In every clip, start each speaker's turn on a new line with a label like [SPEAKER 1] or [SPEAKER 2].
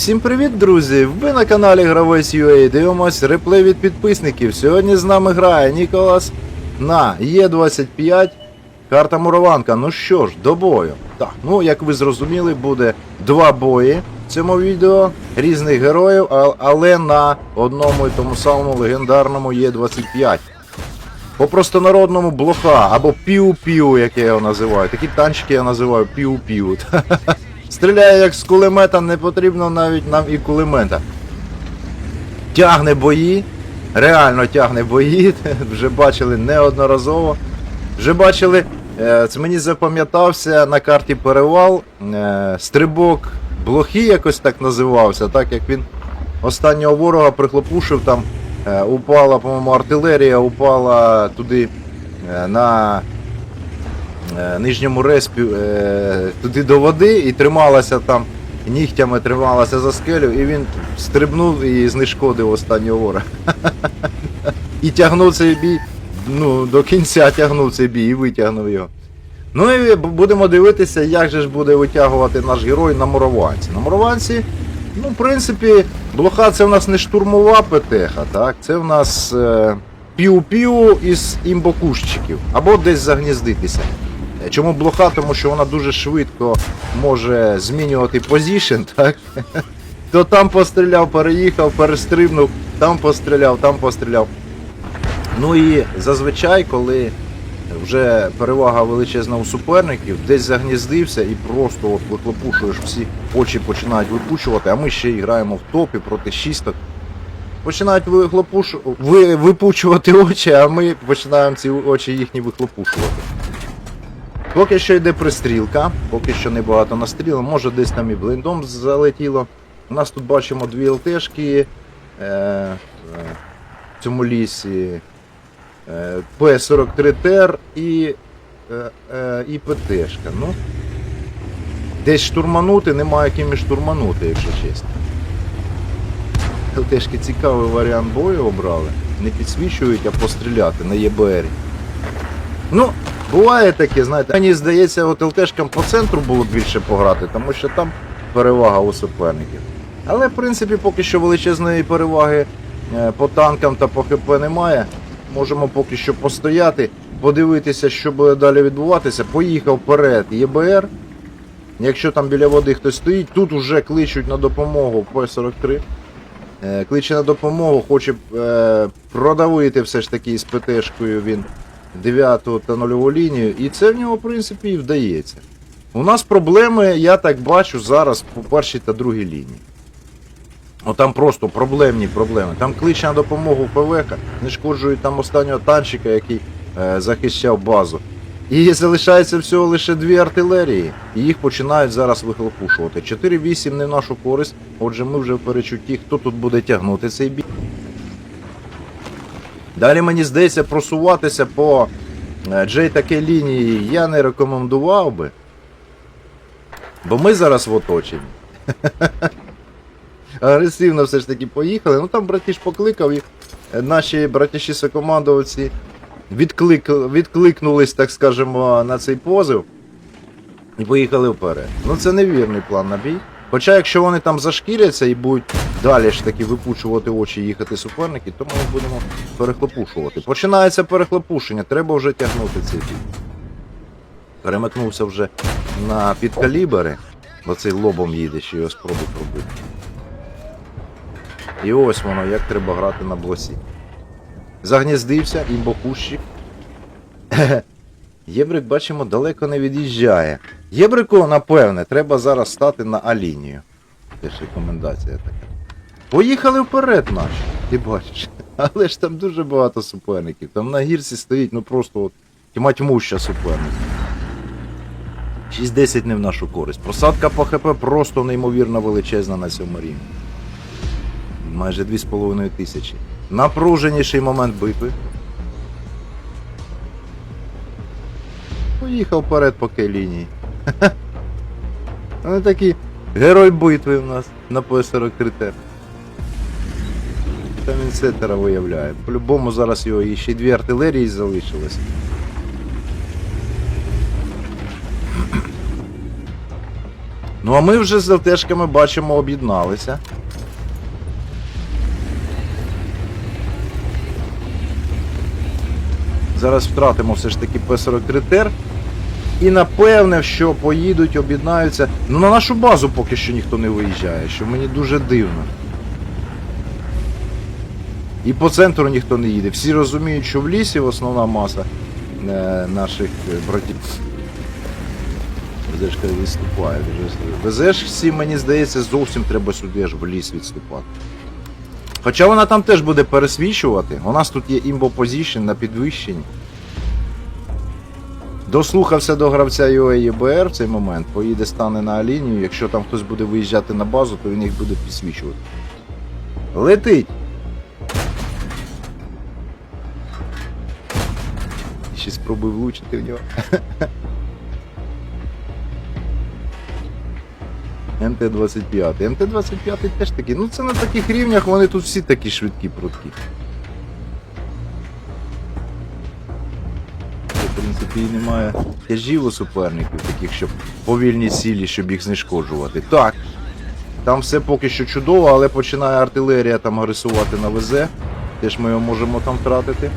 [SPEAKER 1] Всім привіт, друзі! Ви на каналі Гравець UA дивимось реплей від підписників. Сьогодні з нами грає Ніколас на Е25. Карта Мурованка. Ну що ж, до бою. Так, ну як ви зрозуміли, буде два бої в цьому відео різних героїв, але на одному і тому самому легендарному Е25. По простонародному блоха або піу-піу, як я його називаю. Такі танчики я називаю піу-піу. Стріляє як з кулемета, не потрібно навіть нам і кулемета. Тягне бої, реально тягне бої, вже бачили неодноразово. Вже бачили, е, це мені запам'ятався на карті перевал е, стрибок блохи якось так називався, так як він останнього ворога прихлопушив там, е, упала, по-моєму, артилерія, упала туди на нижньому респі е, туди до води і трималася там, нігтями трималася за скелю, і він стрибнув і знешкодив останнього вора. І тягнув цей бій, ну, до кінця тягнув цей бій і витягнув його. Ну і будемо дивитися, як же ж буде витягувати наш герой на мурованці. На мурованці, ну, в принципі, блоха це в нас не штурмова ПТХ, так? Це в нас е, піу-піу із імбокущиків. Або десь загніздитися. Чому блоха? Тому що вона дуже швидко може змінювати позішн, так? То там постріляв, переїхав, перестрибнув, там постріляв, там постріляв. Ну і зазвичай, коли вже перевага величезна у суперників, десь загніздився і просто от вихлопушуєш, всі очі починають випучувати, а ми ще і граємо в топі проти шісток. Починають вихлопуш... ви... випучувати очі, а ми починаємо ці очі їхні вихлопушувати. Поки що йде пристрілка, поки що небагато настрілено, може десь там і блиндом залетіло. У нас тут бачимо дві ЛТшки е, е, в цьому лісі. Е, П-43Тер і, е, е, і ПТшка. Ну, десь штурманути, немає ким штурманути, якщо чесно. ЛТшки цікавий варіант бою обрали. Не підсвічують, а постріляти на ЄБР. Ну, буває таке, знаєте. Мені здається, от ЛТшкам по центру було б більше пограти, тому що там перевага у суперників. Але, в принципі, поки що величезної переваги е, по танкам та по ХП немає. Можемо поки що постояти, подивитися, що буде далі відбуватися. Поїхав вперед ЄБР. Якщо там біля води хтось стоїть, тут вже кличуть на допомогу П-43. Е, Кличе на допомогу, хоче е, продавити все ж таки з ПТшкою він 9 та 0 лінію, і це в нього, в принципі, і вдається. У нас проблеми, я так бачу, зараз по першій та другій лінії. О, там просто проблемні проблеми. Там кличе на допомогу ПВК, знешкоджують там останнього танчика, який е, захищав базу. І залишається всього лише дві артилерії, і їх починають зараз вихлопушувати. 4-8 не в нашу користь, отже, ми вже в перечутті, хто тут буде тягнути цей бій. Далі мені здається, просуватися по е, Джей такій лінії я не рекомендував би. Бо ми зараз в оточенні. Агресивно все ж таки поїхали. Ну там братіш покликав і наші братіші сокомандовці відклик... відкликнулись, так скажемо, на цей позив і поїхали вперед. Ну це невірний план на бій. Хоча якщо вони там зашкіряться і будуть далі ж таки випучувати очі і їхати суперники, то ми їх будемо перехлопушувати. Починається перехлопушення, треба вже тягнути цей бій. Перемикнувся вже на підкалібери, бо цей лобом їде, що його спробуй пробити. І ось воно, як треба грати на блосі. Загніздився, імбокущик. Єбрик, бачимо, далеко не від'їжджає. Єбрику, напевне, треба зараз стати на А-лінію. Теж рекомендація така. Поїхали вперед наші, ти бачиш. Але ж там дуже багато суперників. Там на гірці стоїть, ну просто от тьма тьмуща суперників. 6-10 не в нашу користь. Просадка по ХП просто неймовірно величезна на цьому рівні. Майже 2,5 тисячі. Напруженіший момент битви. Поїхав вперед по лінії. Вони такі герой битви в нас на П-43 Т. Там він сетера виявляє. По-любому зараз його і ще дві артилерії залишилось. Ну а ми вже з ЛТшками бачимо об'єдналися. Зараз втратимо все ж таки П-43 Тер. І напевне, що поїдуть, об'єднаються. Ну на нашу базу поки що ніхто не виїжджає, що мені дуже дивно. І по центру ніхто не їде. Всі розуміють, що в лісі основна маса е, наших е, братів. ВЗшка відступає. дуже. ВЗш всі, мені здається, зовсім треба сюди аж в ліс відступати. Хоча вона там теж буде пересвічувати. У нас тут є імбо позішн на підвищенні. Дослухався до гравця UAEBR в цей момент, поїде стане на лінію. Якщо там хтось буде виїжджати на базу, то він їх буде підсвічувати. Летить! Ще спробуй влучити в нього. МТ-25. МТ-25 теж такий. Ну це на таких рівнях вони тут всі такі швидкі прутки. В принципі, і немає тяжів у суперників, таких, щоб повільні цілі, щоб їх знешкоджувати. Так. Там все поки що чудово, але починає артилерія там агресувати на ВЗ. Теж ми його можемо там втратити.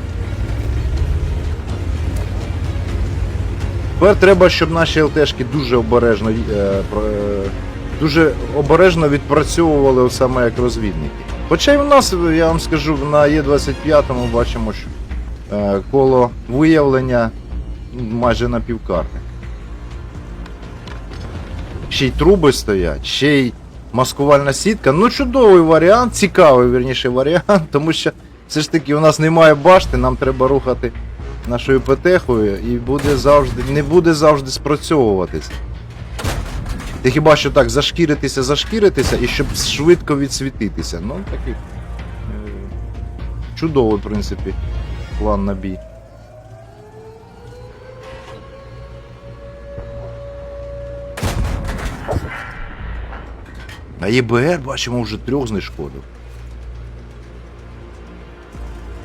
[SPEAKER 1] Тепер треба, щоб наші ЛТшки дуже обережно, е, е, дуже обережно відпрацьовували саме як розвідники. Хоча й в нас, я вам скажу, на Є25 ми бачимо, що е, коло виявлення майже на півкарти. Ще й труби стоять, ще й маскувальна сітка. Ну, чудовий варіант, цікавий вірніше варіант, тому що все ж таки у нас немає башти, нам треба рухати нашою ПТХою і буде завжди, не буде завжди спрацьовуватись. Ти хіба що так зашкіритися, зашкіритися і щоб швидко відсвітитися. Ну, такий е, чудовий, в принципі, план на бій. А ЄБР, бачимо, вже трьох знешкодив.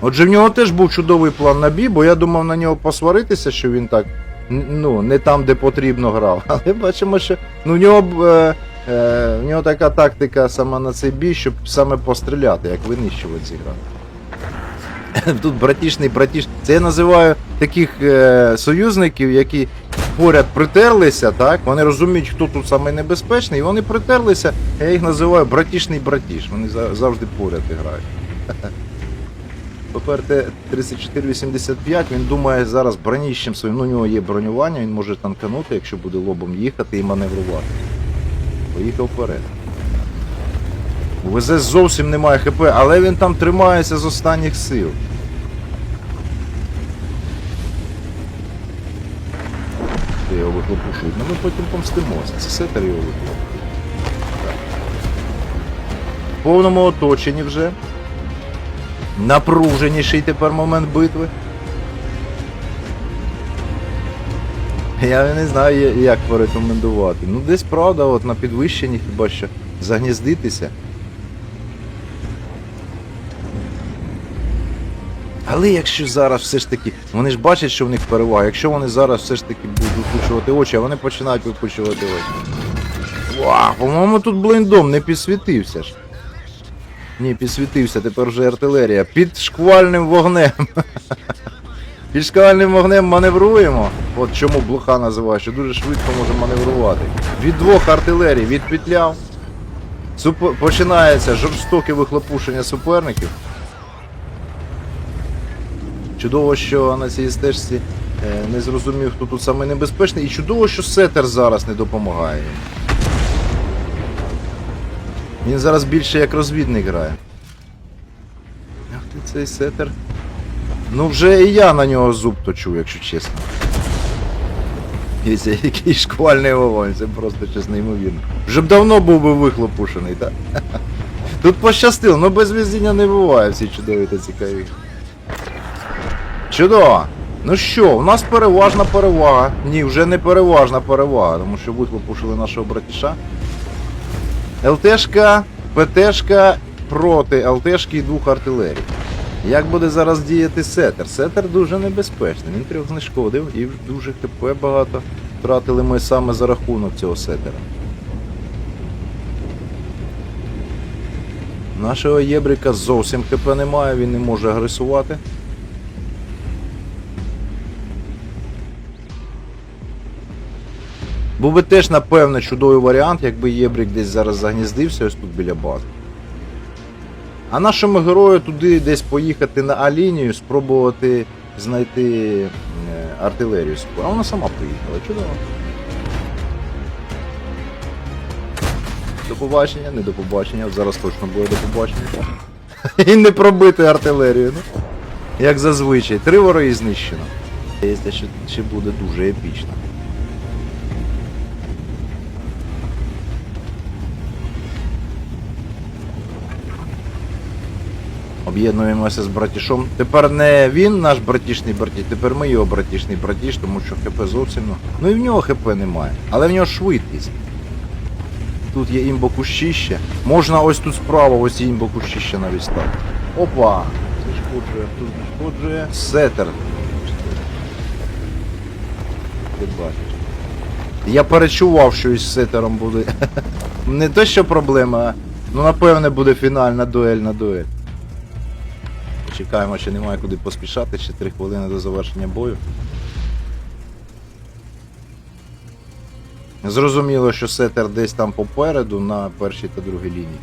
[SPEAKER 1] Отже, в нього теж був чудовий план на бій, бо я думав на нього посваритися, що він так ну, не там, де потрібно грав. Але бачимо, що ну, в, нього, е, е, в нього така тактика саме на цей бій, щоб саме постріляти, як винищувати зіграти. Тут братішний братіш. Це я називаю таких е, союзників, які поряд притерлися, так? Вони розуміють, хто тут саме небезпечний, і вони притерлися, я їх називаю братішний братіш. Вони завжди поряд грають. ППРТ 3485, він думає зараз броніщем своїм, ну у нього є бронювання, він може танканути, якщо буде лобом їхати і маневрувати. Поїхав вперед. У ВЗ зовсім немає ХП, але він там тримається з останніх сил. Це його вихлопушують. Ну ми потім помстимося. Це сетер його вихлопушує. В повному оточенні вже. Напруженіший тепер момент битви. Я не знаю, як порекомендувати. Ну, десь правда, от на підвищенні хіба що загніздитися. Але якщо зараз все ж таки, вони ж бачать, що в них перевага, якщо вони зараз все ж таки будуть випучувати очі, а вони починають випучувати очі. Вау, по-моєму, тут блиндом не підсвітився ж. Ні, підсвітився, тепер вже артилерія. Під шквальним вогнем. Під шквальним вогнем маневруємо. От чому блоха називаю, що дуже швидко може маневрувати. Від двох артилерій відпетляв. Суп... Починається жорстоке вихлопушення суперників. Чудово, що на цій стежці е, не зрозумів, хто тут саме небезпечний. І чудово, що сетер зараз не допомагає. Він зараз більше як розвідник грає. Ах ти цей сетер. Ну вже і я на нього зуб точу, якщо чесно. Дивіться, який шквальний вогонь, це просто щось неймовірно. Вже б давно був би вихлопушений, так? Тут пощастило, ну без везіння не буває всі чудові та цікаві. Чудово! Ну що, у нас переважна перевага. Ні, вже не переважна перевага, тому що вихлопушили нашого братіша. ЛТшка, ПТшка проти ЛТшки і двох артилерій. Як буде зараз діяти сетер? Сетер дуже небезпечний. Він трьох знешкодив і дуже ХП багато втратили ми саме за рахунок цього сетера. Нашого єбрика зовсім ХП немає, він не може агресувати. Був би теж, напевно, чудовий варіант, якби єбрик десь зараз загніздився ось тут біля бази. А нашому герою туди десь поїхати на А-лінію, спробувати знайти е, артилерію. А вона сама поїхала, чудово. До побачення, не до побачення, зараз точно буде до побачення. І не пробити артилерію, ну. Як зазвичай. Три вороги знищено. Здається, що буде дуже епічно. Об'єднуємося з братішом. Тепер не він наш братішний братіш, тепер ми його братішний братіш, тому що ХП зовсім. ну- Ну і в нього ХП немає. Але в нього швидкість. Тут є імбокущище. Можна ось тут справа, ось імбокущище навіть стати. Опа! Зашкоджує, тут зашкоджує. Сетер. Ти бачиш. Я перечував, що із сетером буде. Не те, що проблема, а ну напевне буде фінальна дуель на дуель. Чекаємо, чи немає куди поспішати, ще 3 хвилини до завершення бою. Зрозуміло, що сетер десь там попереду на першій та другій лінії.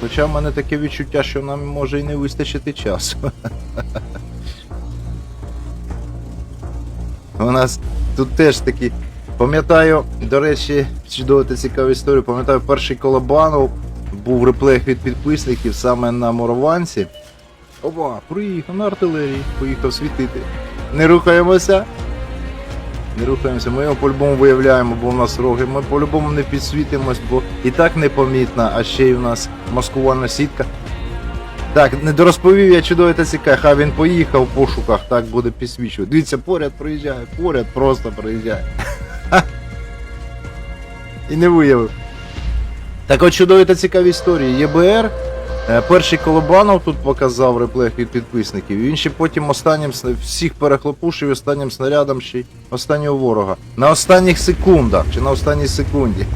[SPEAKER 1] Хоча в мене таке відчуття, що нам може і не вистачити часу. У нас тут теж такі. Пам'ятаю, до речі, чудово та цікаву історію. Пам'ятаю, перший колобанов був реплег від підписників саме на Мурованці. Опа, приїхав на артилерії, поїхав світити. Не рухаємося. Не рухаємося, ми його по-любому виявляємо, бо в нас роги. Ми по-любому не підсвітимось, бо і так непомітно, а ще й у нас маскувальна сітка. Так, не дорозповів я чудово та цікаве, хай він поїхав в пошуках, так буде підсвічувати. Дивіться, поряд проїжджає, поряд просто проїжджає. І не виявив. Так от чудові та цікаві історії. ЄБР. е, Перший Колобанов тут показав реплех від підписників. Він ще потім останнім всіх перехлопушив останнім снарядом ще останнього ворога. На останніх секундах чи на останній секунді.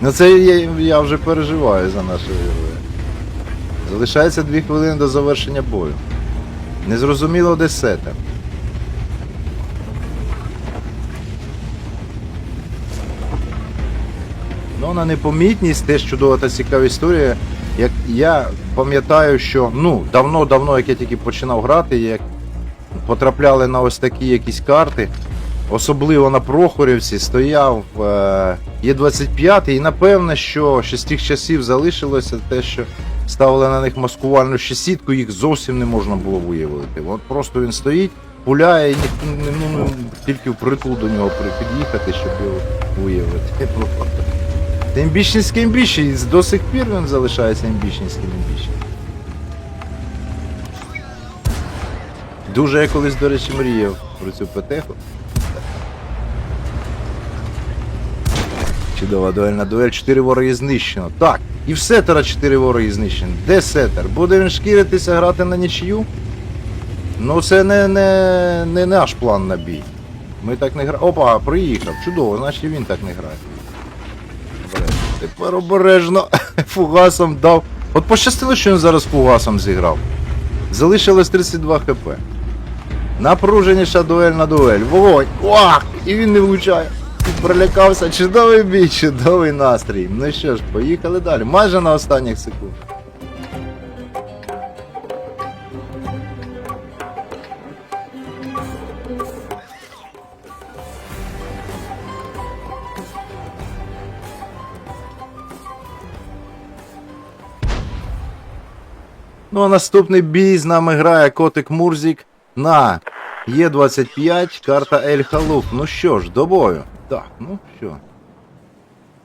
[SPEAKER 1] Ну це я, я вже переживаю за героя. Залишається дві хвилини до завершення бою. Незрозуміло де сетер. Ну, на непомітність теж чудова та цікава історія. Як я пам'ятаю, що ну, давно-давно, як я тільки починав грати, як потрапляли на ось такі якісь карти, особливо на Прохорівці, стояв е, Є25, і напевне, що ще з тих часів залишилося те, що ставили на них маскувальну ще сітку, їх зовсім не можна було виявити. От просто він стоїть, пуляє, і ні, ну, ну, тільки впритул до нього під'їхати, щоб його виявити. Імбічницький імбіч, і до сих пір він залишається імбічницьким імбічем. Дуже я колись, до речі, мріяв про цю петеху. Чудова дуельна дуель, 4 вороги знищено. Так, і в сетера 4 вороги знищено. Де сетер? Буде він шкіритися, грати на нічию? Ну це не, не, не наш план на бій. Ми так не граємо. Опа, приїхав. Чудово, значить він так не грає. Тепер обережно фугасом дав. От пощастило, що він зараз фугасом зіграв. Залишилось 32 хп. Напруженіша дуель на дуель. Вогонь! Ох! І він не влучає. Прилякався. Чудовий бій, чудовий настрій. Ну що ж, поїхали далі. Майже на останніх секундах. Ну а наступний бій з нами грає Котик Мурзік на Є25, карта Ель Халуф. Ну що ж, до бою. Так, ну що.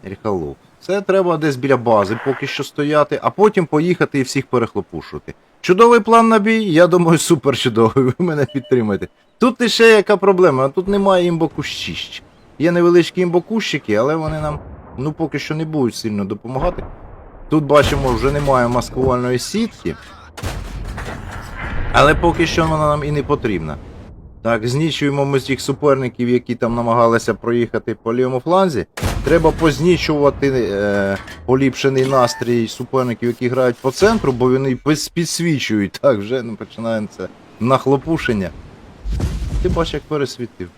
[SPEAKER 1] Ель Це треба десь біля бази поки що стояти, а потім поїхати і всіх перехлопушувати. Чудовий план на бій, я думаю, супер чудовий, ви мене підтримаєте. Тут іще яка проблема, тут немає імбокущищ. Є невеличкі імбокущики, але вони нам ну поки що не будуть сильно допомагати. Тут бачимо, вже немає маскувальної сітки. Але поки що вона нам і не потрібна. Так, знічуємо ми тих суперників, які там намагалися проїхати по лівому фланзі. Треба познічувати е, поліпшений настрій суперників, які грають по центру, бо вони підсвічують. Так, вже ну, починається нахлопушення. Ти бачиш, як пересвітив.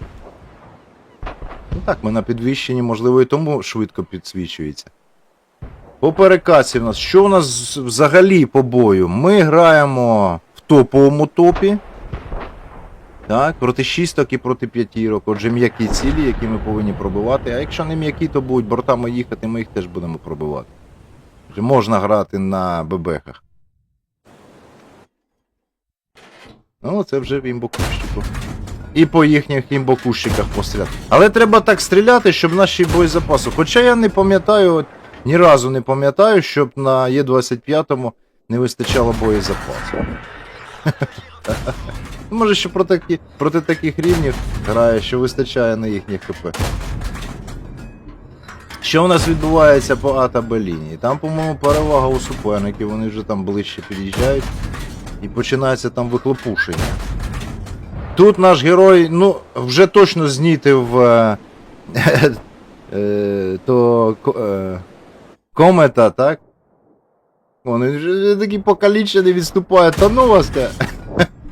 [SPEAKER 1] Ну так, ми на підвищенні, можливо, і тому швидко підсвічується. По перекаці в нас. Що у нас взагалі по бою? Ми граємо в топовому топі. Так, проти шісток і проти п'ятірок. Отже, м'які цілі, які ми повинні пробивати. А якщо не м'які, то будуть бортами їхати, ми їх теж будемо пробивати. Отже, можна грати на бебехах. Ну, це вже в імбокущику. І по їхніх імбокущиках постріляти. Але треба так стріляти, щоб наші боєзапаси. Хоча я не пам'ятаю, ні разу не пам'ятаю, щоб на Є25 не вистачало боєзапасу. Може, що проти, проти таких рівнів грає, що вистачає на їхніх ХП. Що у нас відбувається по А та Б лінії? Там, по-моєму, перевага у суперників, вони вже там ближче під'їжджають і починається там вихлопушення. Тут наш герой, ну, вже точно знітив е, е, то е, комета, так? Вони вже такі покалічені відступає. Та ну вас.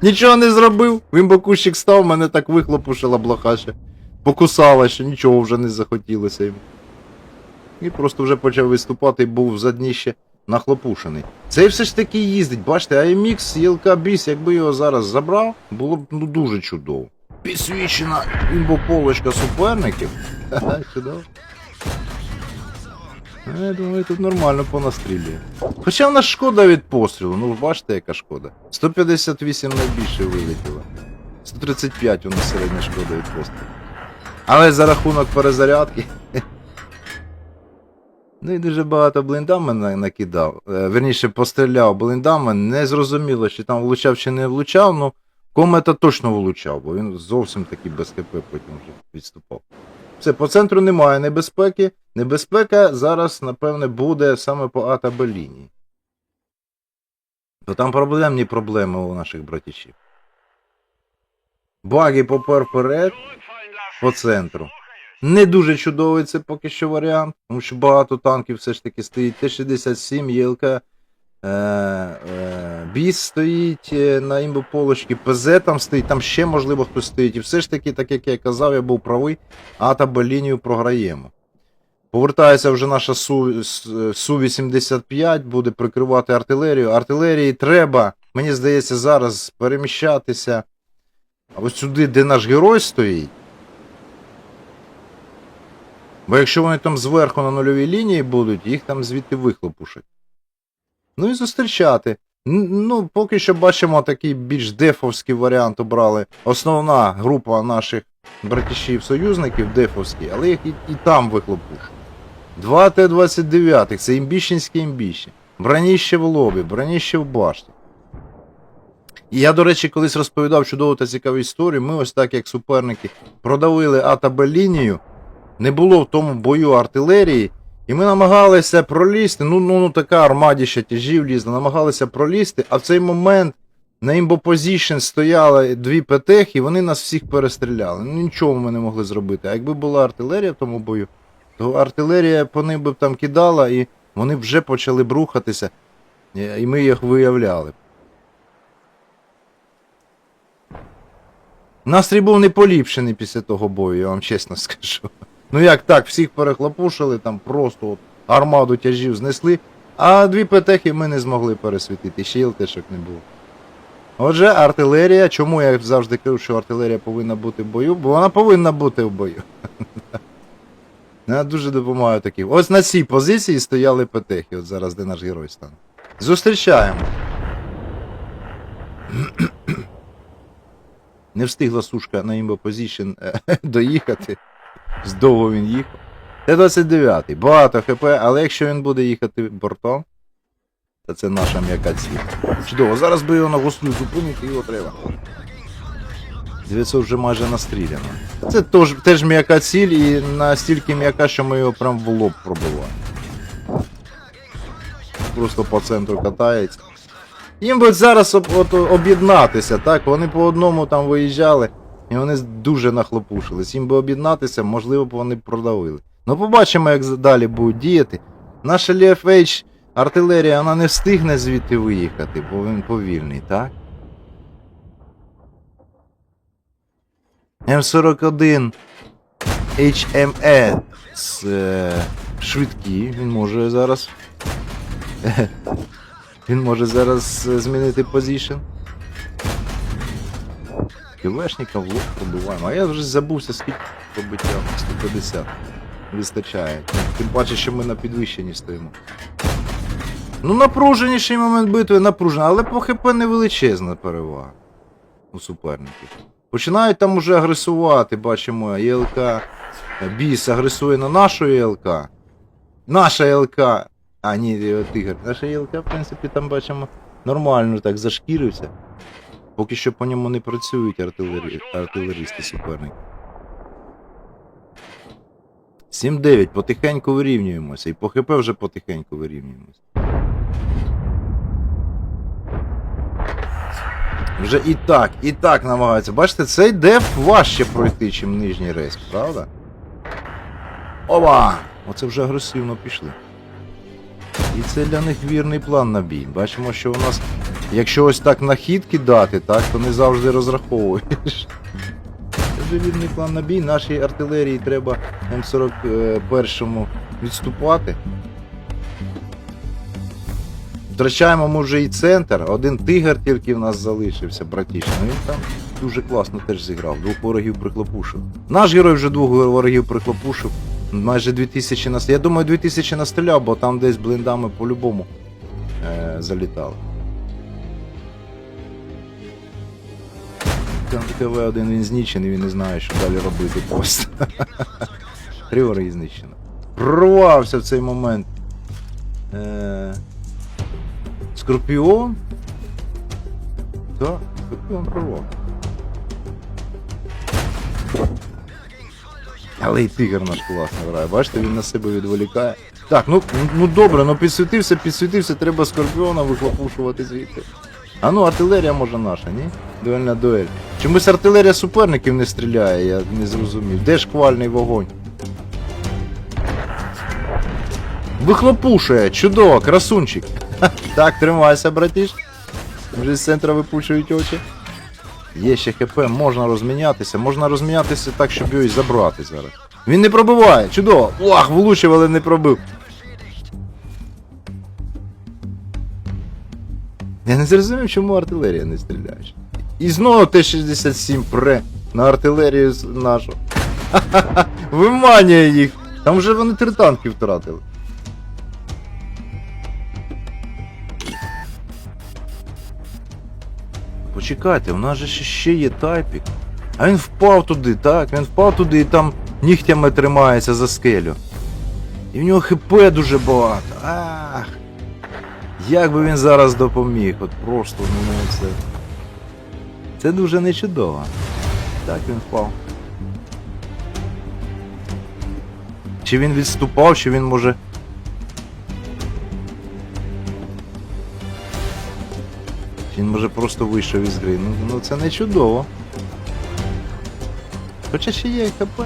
[SPEAKER 1] Нічого не зробив. Він бокущик став, мене так вихлопушила блохаша. Покусала, що нічого вже не захотілося йому. І просто вже почав виступати і був за дніще нахлопушений. Цей все ж таки їздить, бачите, AMX ЄЛК Біс, якби його зараз забрав, було б ну дуже чудово. Підсвічена імбополочка суперників. Ха-ха, чудово. Ну, Я думаю, тут нормально понастрілює. Хоча в нас шкода від пострілу, ну бачите, яка шкода. 158 найбільше вилетіло. 135 у нас середня шкода від пострілу. Але за рахунок перезарядки. Ну і дуже багато блиндами накидав. Е, Верніше, постріляв блиндами. Не зрозуміло, чи там влучав чи не влучав, ну комета точно влучав, бо він зовсім таки без ХП потім вже відступав. Все, по центру немає небезпеки. Небезпека зараз, напевне, буде саме по А та Б лінії. То там проблемні проблеми у наших братішів. Баги попер вперед по центру. Не дуже чудовий це поки що варіант, тому що багато танків все ж таки стоїть. Т-67, ЄЛК, е, е, Біс стоїть е, на імбополочці, ПЗ там стоїть, там ще можливо хтось стоїть. І все ж таки, так як я казав, я був правий, А та лінію програємо. Повертається вже наша Су, С- Су-85, буде прикривати артилерію. Артилерії треба, мені здається, зараз переміщатися ось сюди, де наш герой стоїть. Бо якщо вони там зверху на нульовій лінії будуть, їх там звідти вихлопушать. Ну і зустрічати. Ну, поки що бачимо такий більш дефовський варіант обрали. Основна група наших братішів-союзників дефовські, але їх і, і там вихлопушать. Два Т-29, це імбіщенські імбіщі. Броніще в лобі, броніще в башті. І я, до речі, колись розповідав чудову та цікаву історію. Ми ось так, як суперники, продавили А та Б лінію, не було в тому бою артилерії, і ми намагалися пролізти. Ну, ну, ну така армадіща тяжів лізла, намагалися пролізти, а в цей момент на імбопозішн стояли дві ПТХ, і вони нас всіх перестріляли. Ну нічого ми не могли зробити. А якби була артилерія в тому бою, то артилерія по ним би б там кидала, і вони вже почали б рухатися, і і ми їх виявляли. Настрій був не поліпшений після того бою, я вам чесно скажу. Ну як так, всіх перехлопушили, там просто от армаду тяжів знесли, а дві петехи ми не змогли пересвітити, ще й не було. Отже, артилерія, чому я завжди кажу, що артилерія повинна бути в бою? Бо вона повинна бути в бою. Вона дуже допомагає таким. Ось на цій позиції стояли петехи, от зараз де наш герой стане. Зустрічаємо. Не встигла сушка на імбопозішн доїхати. Здовго він їхав. Т-29, багато ХП, але якщо він буде їхати бортом, то це наша м'яка ціль. Чудово, зараз би його на гуслю зупинити, його треба. 900 вже майже настріляно. Це теж, теж м'яка ціль і настільки м'яка, що ми його прям в лоб пробиваємо. Просто по центру катається. Їм би зараз об, об'єднатися, так? Вони по одному там виїжджали, і вони дуже нахлопушились. Їм би об'єднатися, можливо б вони продавили. Ну побачимо, як далі будуть діяти. Наша LFH артилерія, вона не встигне звідти виїхати, бо він повільний, так? М41 HME з, е, швидкі, він може зараз. Він може зараз е, змінити позишн. Кілешника в лоб пробиваємо. А я вже забувся, скільки побиття. 150. Вистачає. Тим паче, що ми на підвищенні стоїмо. Ну, напруженіший момент битви напружений, але по ХП не величезна перевага у суперників. Починають там уже агресувати, бачимо, ЄЛК. Біс агресує на нашу ЄЛК. Наша ЄЛК. А, ні, е, тигр. Наша ЄЛК, в принципі, там бачимо, нормально так зашкірився. Поки що по ньому не працюють артилері... артилерісти суперники. 7-9, потихеньку вирівнюємося. І по ХП вже потихеньку вирівнюємося. Вже і так, і так намагаються. Бачите, цей деф важче пройти, чим нижній рейс, правда? Ова! Оце вже агресивно пішли. І це для них вірний план на бій. Бачимо, що у нас, якщо ось так на хід кидати, так, то не завжди розраховуєш. Це вже вірний план на бій. Нашій артилерії треба М41 відступати. Втрачаємо ми вже і центр. Один тигр тільки в нас залишився, братіш. Ну він там дуже класно теж зіграв. Двох ворогів приклопушив. Наш герой вже двох ворогів приклопушив. Майже 2000 нас. Я думаю, 2000 настріляв, бо там десь блиндами по-любому е- залітали. Там ТВ-1 він знищений, він не знає, що далі робити просто. Вороги знищено. Прорвався в цей момент. Е- Скорпіон? Так, Скорпіон прорвав. Але і тигр наш класно грає. Бачите, він на себе відволікає. Так, ну, ну добре, ну підсвітився, підсвітився, треба скорпіона вихлопушувати звідти. А ну, артилерія може наша, ні? Дуельна дуель. Чомусь артилерія суперників не стріляє, я не зрозумів. Де шквальний вогонь? Вихлопушує, чудово, красунчик. Так, тримайся, братіш. Вже з центра випучують очі. Є ще ХП, можна розмінятися. Можна розмінятися так, щоб його і забрати зараз. Він не пробиває, чудово. Ах, влучив, але не пробив. Я не зрозумів, чому артилерія не стріляє. І знову Т-67 пре на артилерію нашу. Ха-ха-ха, Виманює їх. Там вже вони три танки втратили. Почекайте, у нас же ще є тайпік. А він впав туди, так? Він впав туди і там нігтями тримається за скелю. І в нього хп дуже багато. Ах. Як би він зараз допоміг? От просто ну це. Це дуже нечудово. Так він впав. Чи він відступав, чи він може. Він може просто вийшов із гри. Ну, ну це не чудово. Хоча ще є ХП.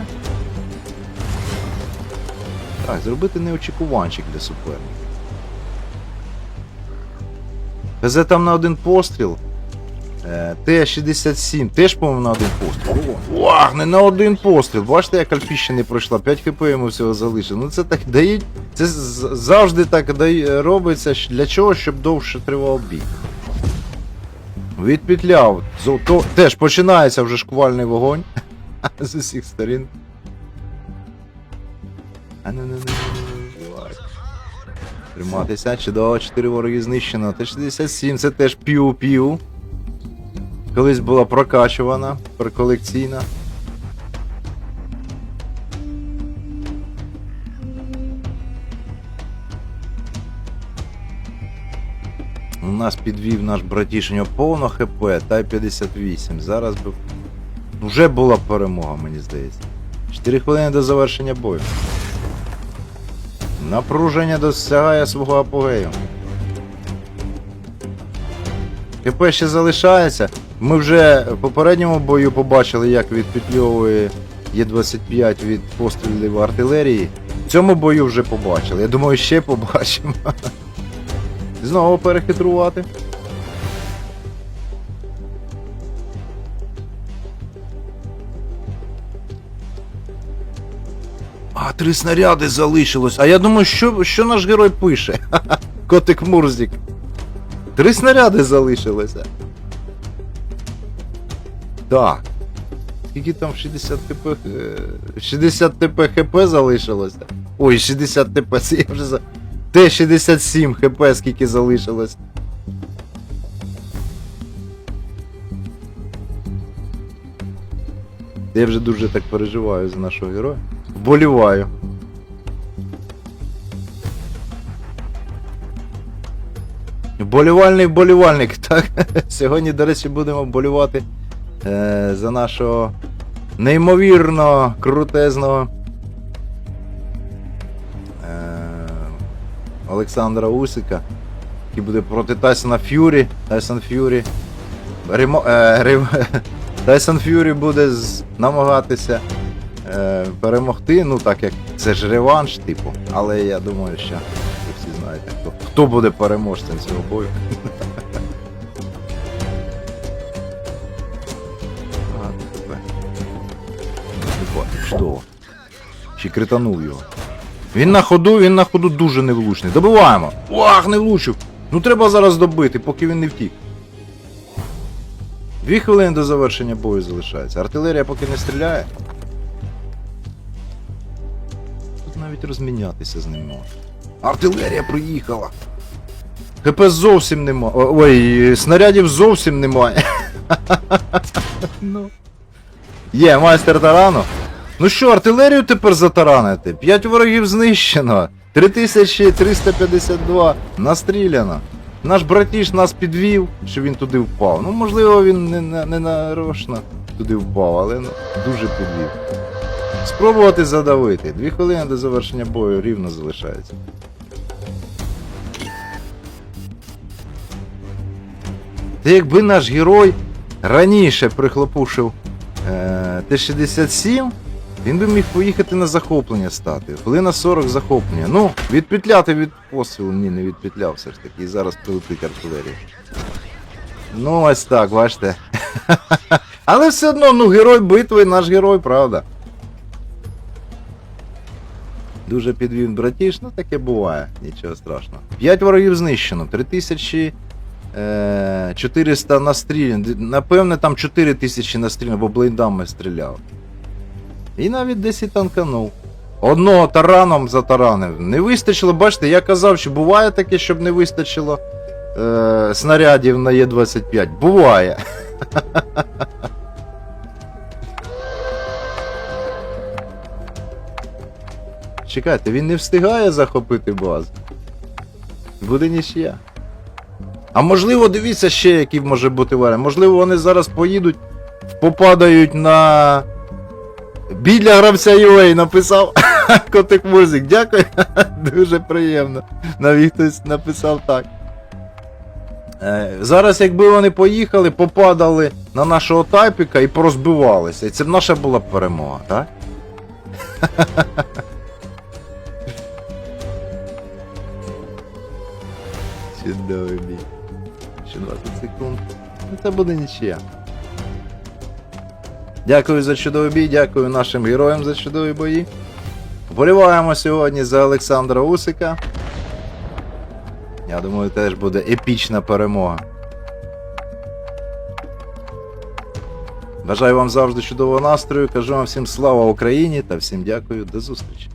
[SPEAKER 1] Так, зробити неочікуванчик для суперника. ПЗ там на один постріл. Е, Т-67 теж, по-моєму, на один постріл. Вах, не на один постріл. Бачите, як Альфіща не пройшла, 5 хп йому всього залишило. Ну це так дають. Це завжди так робиться для чого, щоб довше тривав бій. Відпетляв. Зо- то- Теж починається вже шквальний вогонь. З усіх сторін. А ну ну давай. Триматися, чудово, 4 вороги знищено. Т-67, це теж пів-пів. Колись була прокачувана, проколекційна. У нас підвів наш братіш, у повно ХП, Тай 58. Зараз би. Вже була перемога, мені здається. 4 хвилини до завершення бою. Напруження досягає свого апогею. КП ще залишається. Ми вже в попередньому бою побачили, як відпетльовує Є-25 від пострілів артилерії. В цьому бою вже побачили. Я думаю, ще побачимо. Знову перехитрувати. Три снаряди залишилось. А я думаю, що, що наш герой пише? Котик Мурзик. Три снаряди залишилося. Так. Скільки там 60 ТП. е, 60 ТП ХП залишилося. Ой, 60 ТП, я вже за. Т-67 ХП скільки залишилось. Я вже дуже так переживаю за нашого героя. Вболіваю. Вболівальний вболівальник, так. Сьогодні, до речі, будемо вболівати е, за нашого неймовірно крутезного е, Олександра Усика, який буде проти Тайсона Ф'юрі. Тайсон Ф'юрі. Ремо, е, Рем- Тайсон Ф'юрі буде намагатися е, перемогти. Ну так як це ж реванш, типу. Але я думаю, що ви всі знаєте, хто, хто буде переможцем цього бою. Що? Ще кританув його. Він на ходу, він на ходу дуже невлучний. Добиваємо! Ах, не влучив! Ну треба зараз добити, поки він не втік. Дві хвилини до завершення бою залишається. Артилерія поки не стріляє. Навіть розмінятися з ним можна. Артилерія приїхала. ХП зовсім нема. Ой, снарядів зовсім немає. ну. Є, майстер тарану. Ну що, артилерію тепер затаранити? 5 ворогів знищено. 3352 настріляно. Наш братіш нас підвів, що він туди впав. Ну, можливо, він не, не, не нарочно туди впав, але ну, дуже підвів. Спробувати задавити. Дві хвилини до завершення бою рівно залишається. Та якби наш герой раніше прихлопушив е, Т-67, він би міг поїхати на захоплення стати. Хвилина 40 захоплення. Ну, відпетляти від пострілу. Ні, не відпетляв все ж таки. І зараз прилетить артилерія. Ну, ось так, бачите. Але все одно, ну, герой битви, наш герой, правда. Дуже підвів братіш, ну таке буває, нічого страшного. 5 ворогів знищено, 3400 настріляно. Напевне, там 4000 настріляно, бо блейдами стріляв. І навіть десь і танканув. Одного тараном затаранив. Не вистачило, бачите, я казав, що буває таке, щоб не вистачило е, снарядів на Є25. Буває. Чекайте, він не встигає захопити базу. Буде нічия. А можливо, дивіться ще, який може бути варіант. Можливо, вони зараз поїдуть, попадають на. Біля гравця UA написав Котик Музик. Дякую. Дуже приємно. Навіть хтось написав так. Е, Зараз, якби вони поїхали, попадали на нашого тайпіка і порозбивалися. І це б наша була перемога, так? Чудовий бій. Ще 20 секунд. Ну це буде нічия. Дякую за чудовий бій, дякую нашим героям за чудові бої. Вболіваємо сьогодні за Олександра Усика. Я думаю, теж буде епічна перемога. Бажаю вам завжди чудового настрою. Кажу вам всім слава Україні та всім дякую, до зустрічі.